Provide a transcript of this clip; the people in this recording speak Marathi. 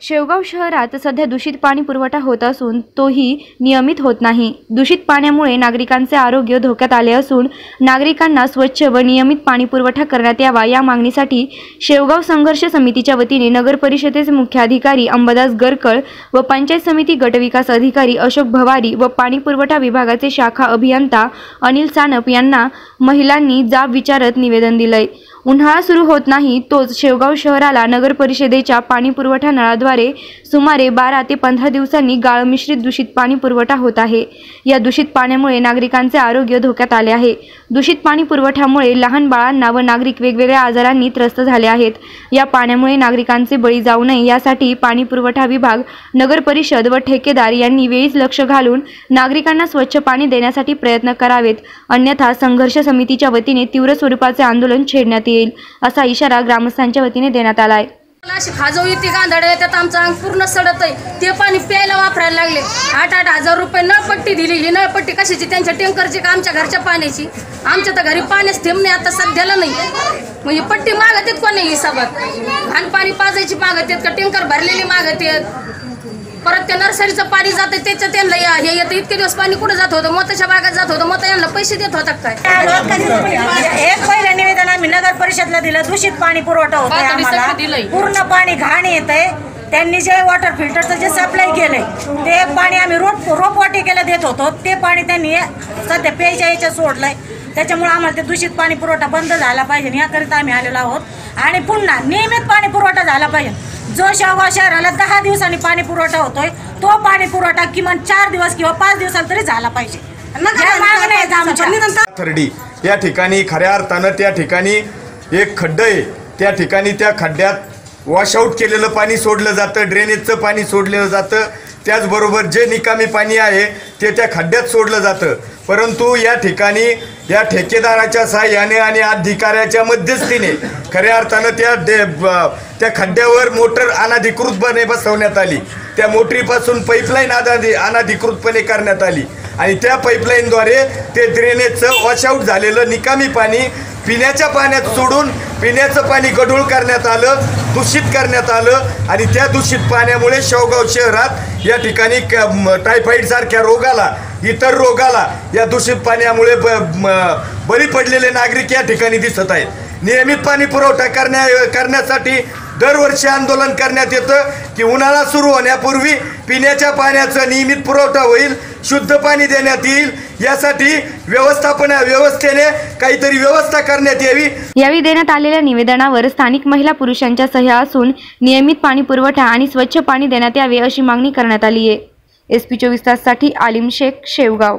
शेवगाव शहरात सध्या दूषित पाणी पुरवठा होत असून तोही नियमित होत नाही. दूषित पाण्यामुळे नागरिकांचे आरोग्य धोक्यात आले असून नागरिकांना स्वच्छ व नियमित पाणी पुरवठा करण्यात यावा या मागणीसाठी शेवगाव संघर्ष समितीच्या वतीने नगर परिषदेचे मुख्याधिकारी अंबादास गरकळ व पंचायत समिती गटविकास अधिकारी अशोक भवारी व पाणी पुरवठा विभागाचे शाखा अभियंता अनिल सानप यांना महिलांनी जाब विचारत निवेदन दिलंय. उन्हाळा सुरू होत नाही तोच शेवगाव शहराला नगर परिषदेच्या पाणी पुरवठा नळाद्वारे सुमारे बारा ते पंधरा दिवसांनी गाळ मिश्रित दूषित पाणी पुरवठा होत आहे. या दूषित पाण्यामुळे नागरिकांचे आरोग्य धोक्यात आले आहे. दूषित पाणी पुरवठ्यामुळे लहान बाळांना व नागरिक वेगवेगळ्या आजारांनी त्रस्त झाले आहेत. या पाण्यामुळे नागरिकांचे बळी जाऊ नये यासाठी पाणी पुरवठा विभाग नगर परिषद व ठेकेदार यांनी वेळीच लक्ष घालून नागरिकांना स्वच्छ पाणी देण्यासाठी प्रयत्न करावेत. अन्यथा संघर्ष समितीच्या वतीने तीव्र स्वरूपाचे आंदोलन छेडण्यात येईल. असा इशारा ग्रामस्थांच्या वतीने देण्यात आला आहे अशी खाजव येते गांधड त्यात आमचं अंग पूर्ण सडत आहे. ते पाणी प्यायला वापरायला लागले. आठ आठ हजार रुपये नळपट्टी दिली ही नळपट्टी कशाची? त्यांच्या टँकरची का आमच्या घरच्या पाण्याची? आमच्या तर घरी पाण्याच थेंब नाही आता सध्याला नाही. म्हणजे पट्टी मागत आहेत कोणी हिसाबात? घाण पाणी पाजायची मागत आहेत का? टँकर भरलेली मागत आहेत? परत त्या नर्सरीचं पाणी जातं त्याचं त्यांना हे येतं. इतके दिवस पाणी कुठं जात होतं? मोत्याच्या बागात जात होतं. मोत्या यांना पैसे देत होता काय? एक पहिलं निवेदन आम्ही नगर परिषदला दिलं. दूषित पाणी पुरवठा होतोय पातळी आम्हाला. दिलंय. पूर्ण पाणी घाण येत आहे त्यांनी जे वॉटर फिल्टरचं जे सप्लाय केलंय ते पाणी आम्ही रोप रोपवाटिकेला देत होतो. ते पाणी त्यांनी सध्या प्यायच्या याच्यात सोडलंय. त्याच्यामुळे आम्हाला ते दूषित पाणी पुरवठा बंद झाला पाहिजे. याकरिता आम्ही आलेलो आहोत. आणि पुन्हा नियमित पाणी पुरवठा झाला पाहिजे. जो शेवगाव शहराला दहा दिवसांनी पाणी पुरवठा होतोय तो पाणी पुरवठा किमान चार दिवस किंवा पाच दिवसाला तरी झाला पाहिजे. या मागण्या आहेत आमच्या थर्डी या ठिकाणी खऱ्या अर्थानं त्या ठिकाणी एक खड्डं आहे. त्या ठिकाणी त्या खड्ड्यात वॉशआउट केलेलं पाणी सोडलं जातं ड्रेनेजचं पाणी सोडलं जातं. त्याचबरोबर जे निकामी पाणी आहे ते त्या खड्ड्यात सोडलं जातं. परंतु या ठिकाणी या ठेकेदाराच्या सहाय्याने आणि अधिकाऱ्याच्या मध्यस्थीने खऱ्या अर्थानं त्या डे त्या खड्ड्यावर मोटर अनाधिकृतपणे बसवण्यात आली. त्या मोटरीपासून पाईपलाईन अनाधि अनाधिकृतपणे करण्यात आली. आणि त्या पाईपलाईनद्वारे ते ड्रेनेजचं वॉशआउट झालेलं निकामी पाणी पिण्याच्या पाण्यात सोडून पिण्याचं पाणी गढूळ करण्यात आलं दूषित करण्यात आलं आणि त्या दूषित पाण्यामुळे शेवगाव शहरात या ठिकाणी क- टायफॉईडसारख्या रोगाला इतर रोगाला या दूषित पाण्यामुळे ब बळी पडलेले नागरिक या ठिकाणी दिसत आहेत. नियमित पाणी पुरवठा करण्या करण्यासाठी दरवर्षी आंदोलन करण्यात येतं की उन्हाळा सुरू होण्यापूर्वी पिण्याच्या पाण्याचा नियमित पुरवठा होईल शुद्ध पाणी देण्यात येईल. यासाठी व्यवस्थापन व्यवस्थेने काहीतरी व्यवस्था करण्यात यावी. यावेळी देण्यात आलेल्या निवेदनावर स्थानिक महिला पुरुषांच्या सह्या असून नियमित पाणी पुरवठा आणि स्वच्छ पाणी देण्यात यावे अशी मागणी करण्यात आली आहे. एस पी चोवीस ताससाठी आलिम शेख शेवगाव.